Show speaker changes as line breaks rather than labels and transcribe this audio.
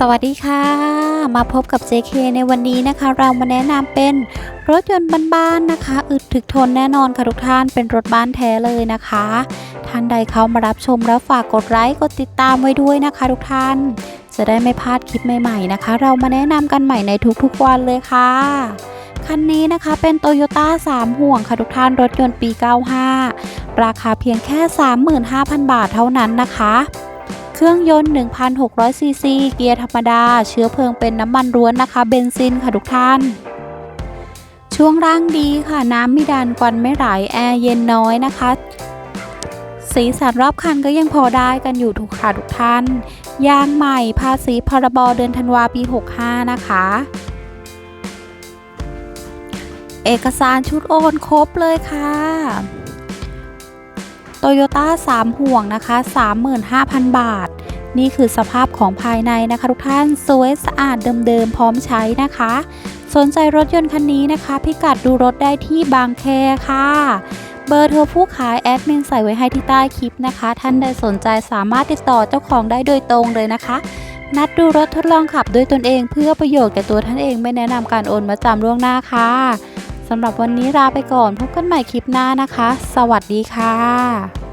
สวัสดีค่ะ มาพบกับ JK ในวันนี้นะคะ เรามาแนะนำเป็นรถยนต์บ้านๆนะคะ อึดถึกทนแน่นอนค่ะทุกท่านเป็นรถบ้านแท้เลยนะคะ ท่านใดเข้ามารับชมแล้วฝากกดไลค์กดติดตามไว้ด้วยนะคะ ทุกท่าน จะได้ไม่พลาดคลิปใหม่ๆนะคะ เรามาแนะนำกันใหม่ในทุกๆวันเลยค่ะ คันนี้นะคะเป็น Toyota 3 ห่วงค่ะทุกท่านรถยนต์ปี 95 ราคาเพียงแค่ 35,000 บาทเท่านั้นนะคะ เครื่องยนต์ 1,600 ซีซี เกียร์ธรรมดา เชื้อเพลิงเป็นน้ำมันร้วนนะคะ เบนซินค่ะทุกท่าน ช่วงล่างดีค่ะ น้ำไม่ดันควันไม่ไหล แอร์เย็นน้อยนะคะ สีสันรอบคันก็ยังพอได้กันอยู่ทุกค่ะทุกท่าน ยางใหม่ภาษีพรบเดือนธันวาปี 65 นะคะเอกสารชุดโอนครบเลยค่ะ โยต้า3ห่วงนะคะ 35,000 บาท นี่คือสภาพของภายในนะคะทุกท่านสวยสะอาดเดิมๆ พร้อมใช้นะคะ สนใจรถยนต์คันนี้นะคะ พิกัดดูรถได้ที่บางแคค่ะ เบอร์โทรผู้ขายแอดมินใส่ไว้ให้ที่ใต้คลิปนะคะ ท่านใดสนใจสามารถติดต่อเจ้าของได้โดยตรงเลยนะคะนัดดูรถทดลองขับด้วยตนเองเพื่อประโยชน์แก่ตัวท่านเองไม่แนะนำการโอนมาจำล่วงหน้าค่ะสำหรับวันนี้ลาไปก่อนพบกันใหม่คลิปหน้านะคะ สวัสดีค่ะ